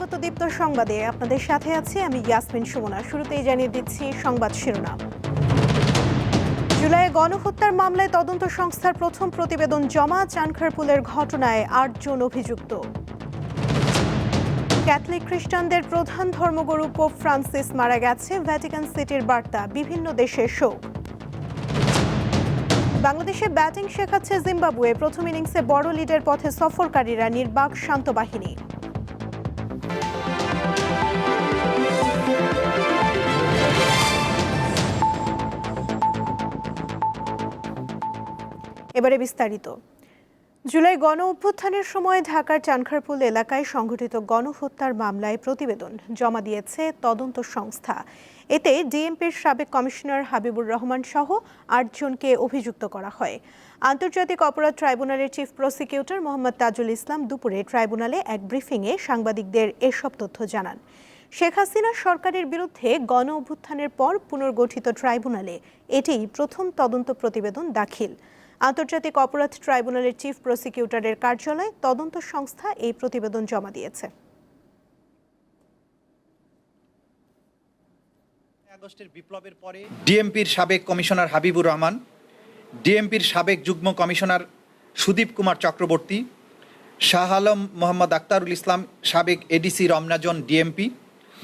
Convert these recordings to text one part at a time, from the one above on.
স্বাগত দীপ্ত সংবাদে। আপনাদের সাথে আছি আমি ইয়াসমিন সুমনা। শুরুতেই জানিয়ে দিচ্ছি সংবাদ শিরোনাম। জুলাইয়ে গণহত্যার মামলায় তদন্ত সংস্থার প্রথম প্রতিবেদন জমা চানখারপুলের ঘটনায় আটজন অভিযুক্ত। ক্যাথলিক খ্রিস্টানদের প্রধান ধর্মগুরু পোপ ফ্রান্সিস মারা গেছে। ভ্যাটিকান সিটির বার্তা, বিভিন্ন দেশে শোক। বাংলাদেশে ব্যাটিং শেখাচ্ছে জিম্বাবুয়ে। প্রথম ইনিংসে বড় লিডের পথে সফরকারীরা নির্বাক শান্ত বাহিনী। এবারে বিস্তারিত। জুলাই গণ অভ্যুত্থানের সময় ঢাকার চানখারপুল এলাকায় সংঘটিত গণহত্যার মামলায় প্রতিবেদন জমা দিয়েছে তদন্ত সংস্থা। এতে ডিএমপির সাবেক কমিশনার হাবিবুর রহমান সহ আটজনকে অভিযুক্ত করা হয়। আন্তর্জাতিক অপরাধ ট্রাইব্যুনালের চিফ প্রসিকিউটর মোহাম্মদ তাজুল ইসলাম দুপুরে ট্রাইব্যুনালে এক ব্রিফিংয়ে সাংবাদিকদের এসব তথ্য জানান। শেখ হাসিনা সরকারের বিরুদ্ধে গণ অভ্যুত্থানের পর পুনর্গঠিত ট্রাইব্যুনালে এটিই প্রথম তদন্ত প্রতিবেদন দাখিল। আন্তর্জাতিক অপরাধ ট্রাইব্যুনালের চিফ প্রসিকিউটরের কার্যালয়ে তদন্ত সংস্থা এই প্রতিবেদন জমা দিয়েছে। আগস্টের বিপ্লবের পরে ডিএমপির সাবেক কমিশনার হাবিবুর রহমান, ডিএমপির সাবেক যুগ্ম কমিশনার সুদীপ কুমার চক্রবর্তী, শাহ আলম মোহাম্মদ আক্তারুল ইসলাম সাবেক এডিসি রমনাজন ডিএমপি,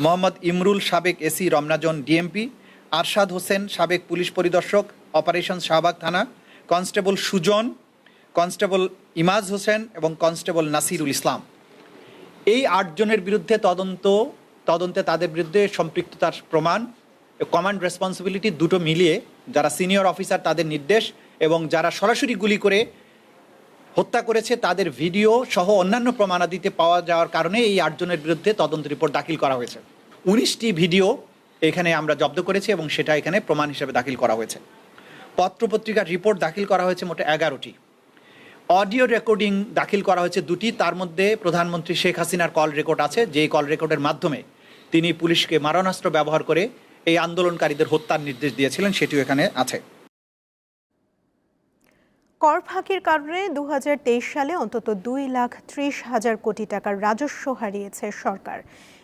মোহাম্মদ ইমরুল সাবেক এসি রমনাজন ডিএমপি, আরশাদ হোসেন সাবেক পুলিশ পরিদর্শক, অপারেশন শাহবাগ থানা কনস্টেবল সুজন, কনস্টেবল ইমাজ হোসেন এবং কনস্টেবল নাসিরুল ইসলাম। এই আটজনের বিরুদ্ধে তদন্ত, তদন্তে তাদের বিরুদ্ধে সম্পৃক্ততার প্রমাণ কমান্ড রেসপন্সিবিলিটি দুটো মিলিয়ে যারা সিনিয়র অফিসার তাদের নির্দেশ এবং যারা সরাসরি গুলি করে হত্যা করেছে তাদের ভিডিও সহ অন্যান্য প্রমাণাদিতে পাওয়া যাওয়ার কারণে এই আটজনের বিরুদ্ধে তদন্ত রিপোর্ট দাখিল করা হয়েছে। উনিশটি ভিডিও এখানে আমরা জব্দ করেছি এবং সেটা এখানে প্রমাণ হিসেবে দাখিল করা হয়েছে। পত্রপত্রিকার রিপোর্ট দাখিল করা হয়েছে মোট এগারোটি। অডিও রেকর্ডিং দাখিল করা হয়েছে দুটি, তার মধ্যে প্রধানমন্ত্রী শেখ হাসিনার কল রেকর্ড আছে, যেই কল রেকর্ডের মাধ্যমে তিনি পুলিশকে মারণাস্ত্র ব্যবহার করে এই আন্দোলনকারীদের হত্যার নির্দেশ দিয়েছিলেন, সেটিও এখানে আছে। কর ফাঁকির কারণে দু হাজার তেইশ সালে অন্তত দুই লাখ ত্রিশ হাজার কোটি টাকার রাজস্ব হারিয়েছে সরকার।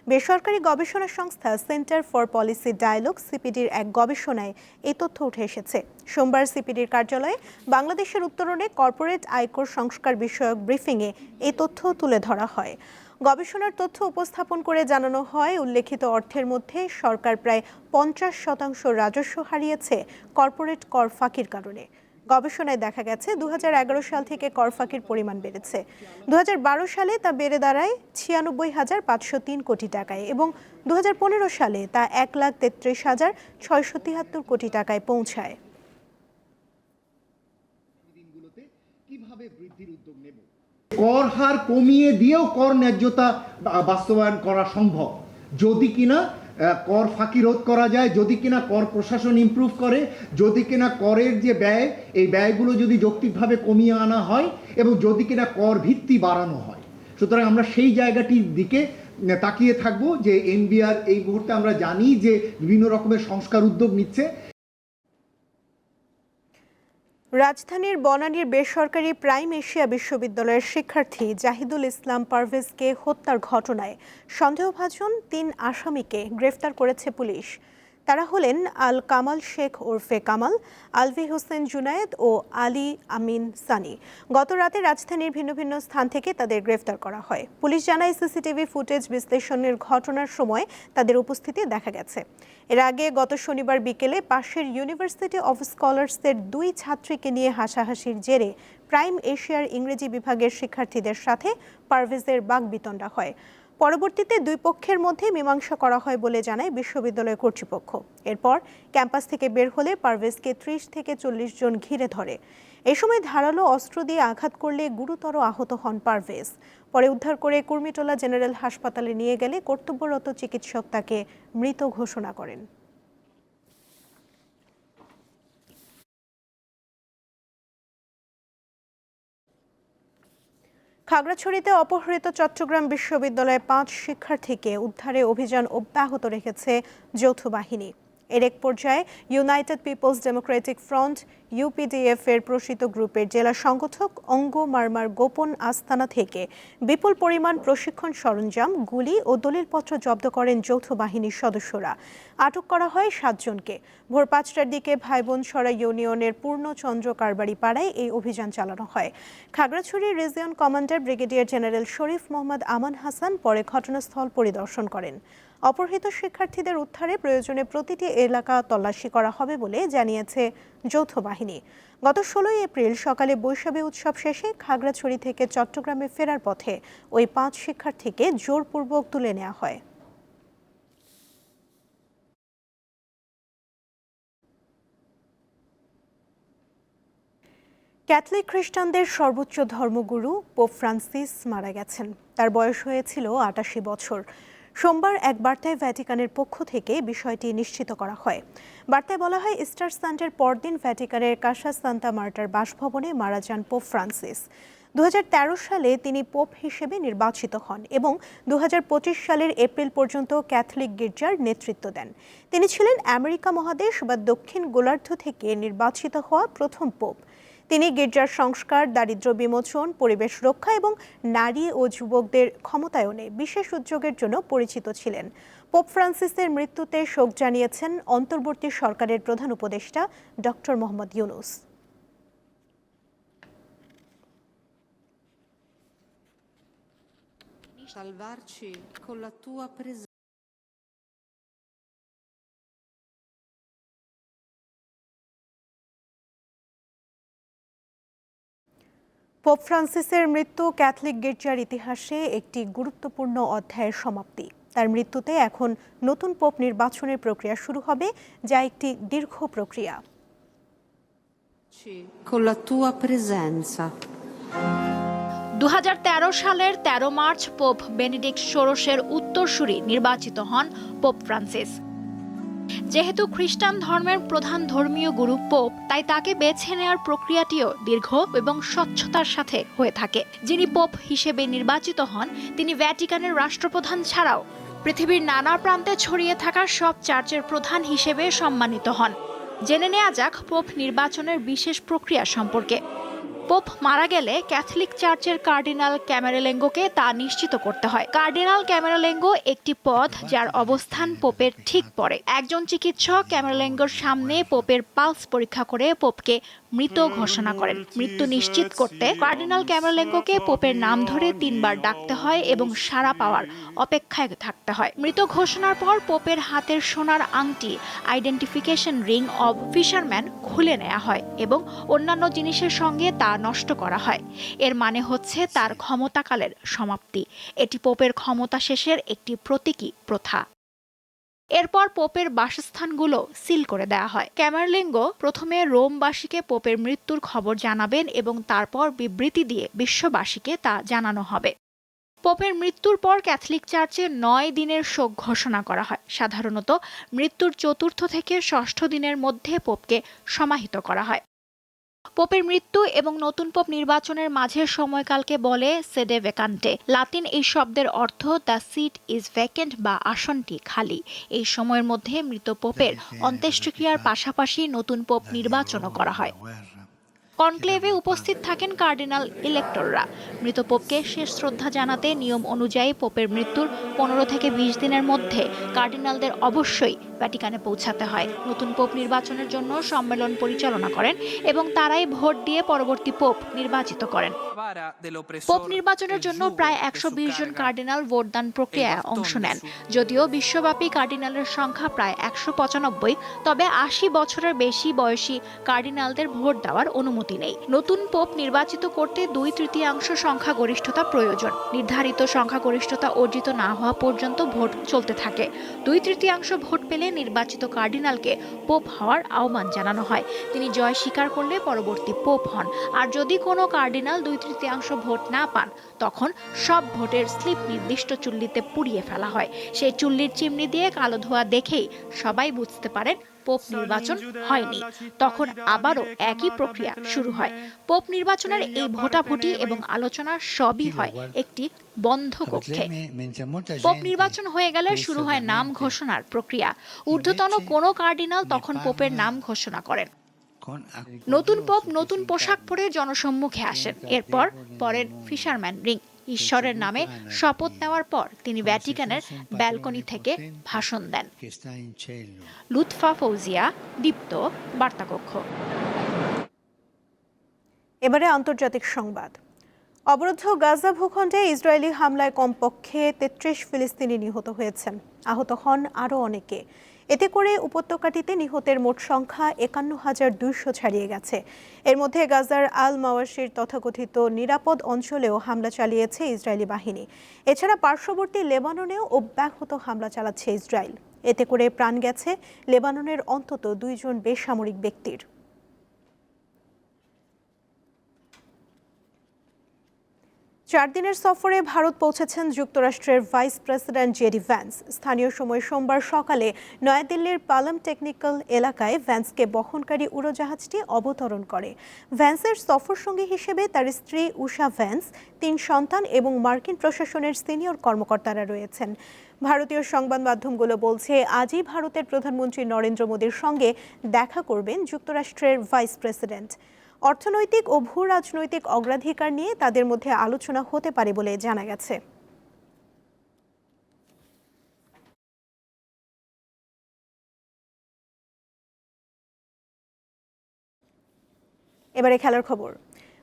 বেসরকারি গবেষণা সংস্থা সেন্টার ফর পলিসি ডায়ালগ সিপিডির এক গবেষণায় এই তথ্য উঠে এসেছে। সোমবার সিপিডির কার্যালয়ে বাংলাদেশের উত্তরণে কর্পোরেট আয়কর সংস্কার বিষয়ক ব্রিফিংয়ে এই তথ্য তুলে ধরা হয়। গবেষণার তথ্য উপস্থাপন করে জানানো হয়, উল্লেখিত অর্থের মধ্যে সরকার প্রায় পঞ্চাশ শতাংশ রাজস্ব হারিয়েছে কর্পোরেট কর ফাঁকির কারণে। গবেষণায় দেখা গেছে দু সাল থেকে কর ফাঁকির পরিমাণ বেড়েছে। দু সালে তা বেড়ে দাঁড়ায় ছিয়ানব্বই হাজার পাঁচশো তিন কোটি টাকায় এবং দু সালে তা এক লাখ তেত্রিশ হাজার ছয়শো তিয়াত্তর কোটি টাকায় পৌঁছায়। কর হার কমিয়ে দিয়েও কর ন্যায্যতা বাস্তবায়ন করা সম্ভব। যদি কিনা কর ফাঁকি রোধ করা যায় যদি কিনা কর প্রশাসন ইম্প্রুভ করে, যদি কিনা করের যে ব্যয়, এই ব্যয়গুলো যদি যৌক্তিকভাবে কমিয়ে আনা হয় এবং যদি কিনা কর ভিত্তি বাড়ানো হয়। সুতরাং আমরা সেই জায়গাটির দিকে তাকিয়ে থাকব যে এনবিআর এই মুহূর্তে আমরা জানি যে বিভিন্ন রকমের সংস্কার উদ্যোগ নিচ্ছে। রাজধানীর বনানীর বেসরকারি প্রাইম এশিয়া বিশ্ববিদ্যালয়ের শিক্ষার্থী জাহিদুল ইসলাম পারভেজকে হত্যার ঘটনায় সন্দেহভাজন তিন আসামিকে গ্রেফতার করেছে পুলিশ। তারা হলেন আল কামাল শেখ ওরফে কামাল, আলভি হোসেন জুনায়েদ ও আলী আমিন সানি। গত রাতে রাজধানীর ভিন্ন ভিন্ন স্থান থেকে তাদের গ্রেফতার করা হয়। পুলিশ জানায়, সিসিটিভি ফুটেজ বিশ্লেষণের ঘটনার সময় তাদের উপস্থিতি দেখা গেছে। এর আগে গত শনিবার বিকেলে পাশের ইউনিভার্সিটি অফ স্কলার্সের দুই ছাত্রীকে নিয়ে হাসাহাসির জেরে প্রাইম এশিয়ার ইংরেজি বিভাগের শিক্ষার্থীদের সাথে পারভেজের বাগবিতণ্ডা হয়। পরবর্তীতে দুই পক্ষের মধ্যে মীমাংসা করা হয় বলে জানায় বিশ্ববিদ্যালয় কর্তৃপক্ষ। এরপর ক্যাম্পাস থেকে বের হলে পারভেজকে ত্রিশ থেকে চল্লিশ জন ঘিরে ধরে। এ সময় ধারালো অস্ত্র দিয়ে আঘাত করলে গুরুতর আহত হন পারভেজ। পরে উদ্ধার করে কুর্মিটোলা জেনারেল হাসপাতালে নিয়ে গেলে কর্তব্যরত চিকিৎসক তাকে মৃত ঘোষণা করেন। খাগড়াছড়িতে অপহৃত চট্টগ্রাম বিশ্ববিদ্যালয়ের পাঁচ শিক্ষার্থীকে উদ্ধারে অভিযান অব্যাহত রেখেছে যৌথ বাহিনী। এর এক পর্যায়ে United Peoples Democratic Front UPDF এর প্রসিত গ্রুপের জেলা সংগঠক অঙ্গ মারমার গোপন আস্তানা থেকে বিপুল পরিমাণ প্রশিক্ষণ সরঞ্জাম, গুলি ও দলিলপত্র জব্দ করেন যৌথ বাহিনীর সদস্যরা। আটক করা হয় সাতজনকে ভোর পাঁচটার দিকে ভাইবোনসরা ইউনিয়নের পূর্ণচন্দ্র কারবারি পাড়ায় এই অভিযান চালানো হয়। Khagrachari region commander brigadier general Sharif Mohammad Aman Hasan পরে ঘটনাস্থল পরিদর্শন করেন। অপহৃত শিক্ষার্থীদের উদ্ধারে প্রয়োজনে প্রতিটি এলাকা তল্লাশি করা হবে বলে জানিয়েছে যৌথ বাহিনী। গত ষোলোই এপ্রিল সকালে বৈশাখী উৎসব শেষে খাগড়াছড়ি থেকে চট্টগ্রামে ফেরার পথে ওই পাঁচ শিক্ষার্থীকে জোরপূর্বক তুলে নেওয়া হয়। ক্যাথলিক খ্রিস্টানদের সর্বোচ্চ ধর্মগুরু পোপ ফ্রান্সিস মারা গেছেন। তার বয়স হয়েছিল আটাশি বছর। সোমবার এক বার্তায় ভ্যাটিকানের পক্ষ থেকে বিষয়টি নিশ্চিত করা হয়। বার্তায় বলা হয়, ইস্টার সানডের পরদিন ভ্যাটিকানের কাসা সান্তা মার্টার বাসভবনে মারা যান পোপ ফ্রান্সিস। দু হাজার তেরো সালে তিনি পোপ হিসেবে নির্বাচিত হন এবং দু হাজার পঁচিশ সালের এপ্রিল পর্যন্ত ক্যাথলিক গির্জার নেতৃত্ব দেন। তিনি ছিলেন আমেরিকা মহাদেশ বা দক্ষিণ গোলার্ধ থেকে নির্বাচিত হওয়া প্রথম পোপ। তিনি গির্জার সংস্কার, দারিদ্র্য বিমোচন, পরিবেশ রক্ষা এবং নারী ও যুবকদের ক্ষমতায়নে বিশেষ উদ্যোগের জন্য পরিচিত ছিলেন পোপ ফ্রান্সিসের মৃত্যুতে শোক জানিয়েছেন অন্তর্বর্তী সরকারের প্রধান উপদেষ্টা doctor Mohammad Yunus salvarci con la tua presenza. Pope ফ্রান্সিসের মৃত্যু ক্যাথলিক গির্জার ইতিহাসে একটি গুরুত্বপূর্ণ অধ্যায়ের সমাপ্তি। তার মৃত্যুতে এখন নতুন পোপ নির্বাচনের প্রক্রিয়া শুরু হবে যা একটি দীর্ঘ প্রক্রিয়া. দু সালের ১৩ মার্চ পোপ বেনেডিক্ট ষোড়শের উত্তরসূরি নির্বাচিত হন পোপ ফ্রান্সিস যেহেতু খ্রিস্টান ধর্মের প্রধান ধর্মীয় গুরু পোপ, তাই তাকে বেছে নেওয়ার প্রক্রিয়াটিও দীর্ঘ এবং স্বচ্ছতার সাথে হয়ে থাকে। যিনি পোপ হিসেবে নির্বাচিত হন, তিনি ভ্যাটিকানের রাষ্ট্রপ্রধান ছাড়াও পৃথিবীর নানা প্রান্তে ছড়িয়ে থাকা সব চার্চের প্রধান হিসেবে সম্মানিত হন। জেনে নেওয়া যাক পোপ নির্বাচনের বিশেষ প্রক্রিয়া সম্পর্কে। পোপ মারা গেলে ক্যাথলিক চার্চের কার্ডিনাল ক্যামেরেলেঙ্গোকে তা নিশ্চিত করতে হয়। কার্ডিনাল ক্যামেরেলেঙ্গো একটি পদ যার অবস্থান পোপের ঠিক পরে। একজন চিকিৎসক ক্যামেরেলেঙ্গোর সামনে পোপের পালস পরীক্ষা করে পোপকে মৃত ঘোষণা করেন। মৃত্যু নিশ্চিত করতে কার্ডিনাল ক্যামেরেলেঙ্গোকে পোপের নাম ধরে তিনবার ডাকতে হয় এবং সাড়া পাওয়ার অপেক্ষায় থাকতে হয়। মৃত ঘোষণার পর পোপের হাতের সোনার আংটি, আইডেন্টিফিকেশন রিং অব ফিশারম্যান খুলে নেওয়া হয় এবং অন্যান্য জিনিসের সঙ্গে তা নষ্ট করা হয়। এর মানে হচ্ছে তার ক্ষমতাকালের সমাপ্তি। এটি পোপের ক্ষমতা শেষের একটি প্রতীকী প্রথা। এরপর পোপের বাসস্থানগুলো সিল করে দেওয়া হয়। ক্যামারলিঙ্গ প্রথমে রোমবাসীকে পোপের মৃত্যুর খবর জানাবেন এবং তারপর বিবৃতি দিয়ে বিশ্ববাসীকে তা জানানো হবে। পোপের মৃত্যুর পর ক্যাথলিক চার্চে নয় দিনের শোক ঘোষণা করা হয়। সাধারণত মৃত্যুর চতুর্থ থেকে ষষ্ঠ দিনের মধ্যে পোপকে সমাহিত করা হয়। পোপের মৃত্যু এবং নতুন পোপ নির্বাচনের মাঝের সময়কালকে বলে সেডে ভ্যাকান্টে। লাতিন এই শব্দের অর্থ দ্য সিট ইজ ভ্যাকেন্ট বা আসনটি খালি এই সময়ের মধ্যে মৃত পোপের অন্ত্যেষ্টিক্রিয়ার পাশাপাশি নতুন পোপ নির্বাচনও করা হয়। কনক্লেভে উপস্থিত থাকেন কার্ডিনাল ইলেক্টররা। মৃত পোপকে শেষ শ্রদ্ধা জানাতে নিয়ম অনুযায়ী পোপের মৃত্যুর পনেরো থেকে বিশ দিনের মধ্যে কার্ডিনালদের অবশ্যই ভ্যাটিকানে পৌঁছাতে হয়। নতুন পোপ নির্বাচনের জন্য সম্মেলন পরিচালনা করেন এবং তারাই ভোট দিয়ে পরবর্তী পোপ নির্বাচিত করেন। পোপ নির্বাচনের জন্য প্রায় একশো বিশ জন কার্ডিনাল ভোটদান প্রক্রিয়ায় অংশ নেন। যদিও বিশ্বব্যাপী কার্ডিনালের সংখ্যা প্রায় একশো পঁচানব্বই তবে আশি বছরের বেশি বয়সী কার্ডিনালদের ভোট দেওয়ার অনুমতি নেই। নতুন পোপ নির্বাচিত করতে দুই তৃতীয়াংশ সংখ্যাগরিষ্ঠতা প্রয়োজন। নির্ধারিত সংখ্যাগরিষ্ঠতা অর্জিত না হওয়া পর্যন্ত ভোট চলতে থাকে। দুই তৃতীয়াংশ ভোট পেলে নির্বাচিত কার্ডিনালকে পোপ হওয়ার আহ্বান জানানো হয়। তিনি জয় স্বীকার করলে পরবর্তী পোপ হন। আর যদি কোনো কার্ডিনাল দুই তৃতীয়াংশ ভোট না পান, তখন সব ভোটের স্লিপ নির্দিষ্ট চুল্লিতে পুড়িয়ে ফেলা হয়। সেই চুল্লির চিমনি দিয়ে কালো ধোয়া দেখেই সবাই বুঝতে পারেন পোপ নির্বাচন হয়নি। তখন আবারও একই প্রক্রিয়া শুরু হয়। পোপ নির্বাচনের এই ভোটাভুটি এবং আলোচনা সবই হয় একটি বন্ধ কক্ষে। পোপ নির্বাচন হয়ে গেলে শুরু হয় নাম ঘোষণার প্রক্রিয়া। ঊর্ধ্বতন কোনো কার্ডিনাল তখন পোপের নাম ঘোষণা করেন। নতুন পোপ নতুন পোশাক পরে জনসম্মুখে আসেন। এরপর পরেন ফিশারম্যান রিং। ঈশ্বরের নামে শপথ নেওয়ার পর তিনি ভ্যাটিকানের ব্যালকনি থেকে ভাষণ দেন। লুৎফা ফৌজিয়া, দীপ্ত, বার্তাকক্ষ। এবারে আন্তর্জাতিক সংবাদ। অবরুদ্ধ গাজা ভূখণ্ডে ইসরায়েলি হামলায় কমপক্ষে তেত্রিশ ফিলিস্তিনি নিহত হয়েছেন। আহত হন আরও অনেকে। এতে করে উপত্যকাটিতে নিহতের মোট সংখ্যা একান্ন হাজার দুইশো ছাড়িয়ে গেছে। এর মধ্যে গাজার আল মাওয়াসির তথাকথিত নিরাপদ অঞ্চলেও হামলা চালিয়েছে ইসরায়েলি বাহিনী। এছাড়া পার্শ্ববর্তী লেবাননেও অব্যাহত হামলা চালাচ্ছে ইসরায়েল। এতে করে প্রাণ গেছে লেবাননের অন্তত দুইজন বেসামরিক ব্যক্তির। চার দিনের সফরে ভারত পৌঁছেছেন যুক্তরাষ্ট্রের ভাইস প্রেসিডেন্ট জেডি ভ্যান্স। স্থানীয় সময় সোমবার সকালে নয়াদিল্লির পালাম টেকনিক্যাল এলাকায় ভ্যান্সকে বহনকারী উড়োজাহাজটি অবতরণ করে। ভ্যান্সের সফর সঙ্গী হিসেবে তার স্ত্রী উষা ভ্যান্স, তিন সন্তান এবং মার্কিন প্রশাসনের সিনিয়র কর্মকর্তারা রয়েছেন। ভারতীয় সংবাদ মাধ্যমগুলো বলছে, আজই ভারতের প্রধানমন্ত্রী নরেন্দ্র মোদীর সঙ্গে দেখা করবেন যুক্তরাষ্ট্রের ভাইস প্রেসিডেন্ট। অর্থনৈতিক ও ভূ রাজনৈতিক অগ্রাধিকার নিয়ে তাদের মধ্যে আলোচনা হতে পারে বলে জানা গেছে। এবারে খেলার খবর।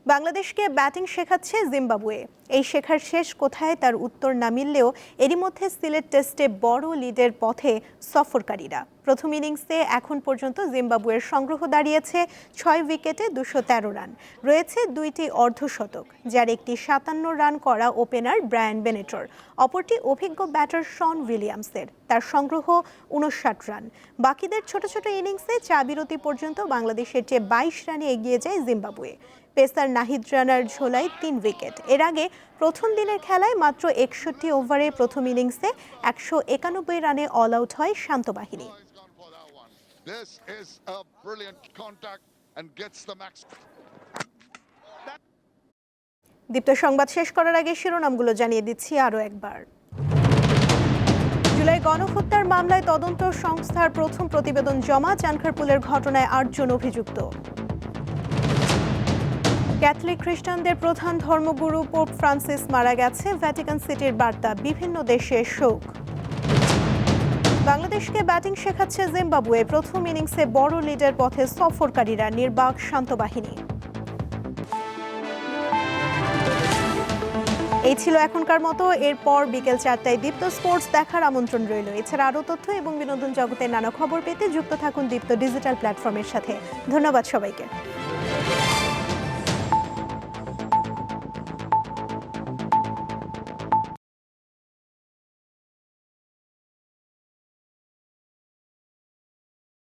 বাংলাদেশকে ব্যাটিং শেখাচ্ছে জিম্বাবুয়ে। এই শেখার শেষ কোথায় তার উত্তর না মিললেও এরই মধ্যে সিলেট টেস্টে বড় লিডের পথে সফরকারীরা। প্রথম ইনিংসে এখন পর্যন্ত জিম্বাবুয়ের সংগ্রহ দাঁড়িয়েছে ছয় উইকেটে দুশো রান। রয়েছে দুইটি অর্ধশতক, যার একটি সাতান্ন রান করা ওপেনার ব্রায়ান বেনেটর। অপরটি অভিজ্ঞ ব্যাটার শন উইলিয়ামসের। তার সংগ্রহ উনষাট রান। বাকিদের ছোট ছোট ইনিংসে চা বিরতি পর্যন্ত বাংলাদেশের চেয়ে বাইশ রানে এগিয়ে যায় জিম্বাবুয়ে। পেসার নাহিদ রানার ঝোলায় তিন উইকেট। এর আগে প্রথম দিনের খেলায় মাত্র একষট্টি ওভারে প্রথম ইনিংসে একশো একানব্বই রানে অল আউট হয় শান্ত বাহিনী। This is a brilliant contact and gets the max. দীপ্ত সংবাদ শেষ করার আগে শিরোনামগুলো জানিয়ে দিচ্ছি আরও একবার। জুলাই গণহত্যার মামলায় তদন্ত সংস্থার প্রথম প্রতিবেদন জমা চানখারপুলের ঘটনায় আটজন অভিযুক্ত। ক্যাথলিক খ্রিস্টানদের প্রধান ধর্মগুরু পোপ ফ্রান্সিস মারা গেছে, ভ্যাটিকান সিটির বার্তা, বিভিন্ন দেশে শোক। বাংলাদেশকে ব্যাটিং শেখাচ্ছে জিম্বাবুয়ে। প্রথম ইনিংসে বড় লিডের পথে সফরকারীরা নির্বাক শান্ত বাহিনী। এই ছিল এখনকার মতো। এরপর বিকেল চারটায় দীপ্ত স্পোর্টস দেখার আমন্ত্রণ রইল। এছাড়া আরও তথ্য এবং বিনোদন জগতের নানা খবর পেতে যুক্ত থাকুন দীপ্ত ডিজিটাল প্ল্যাটফর্মের সাথে। ধন্যবাদ সবাইকে।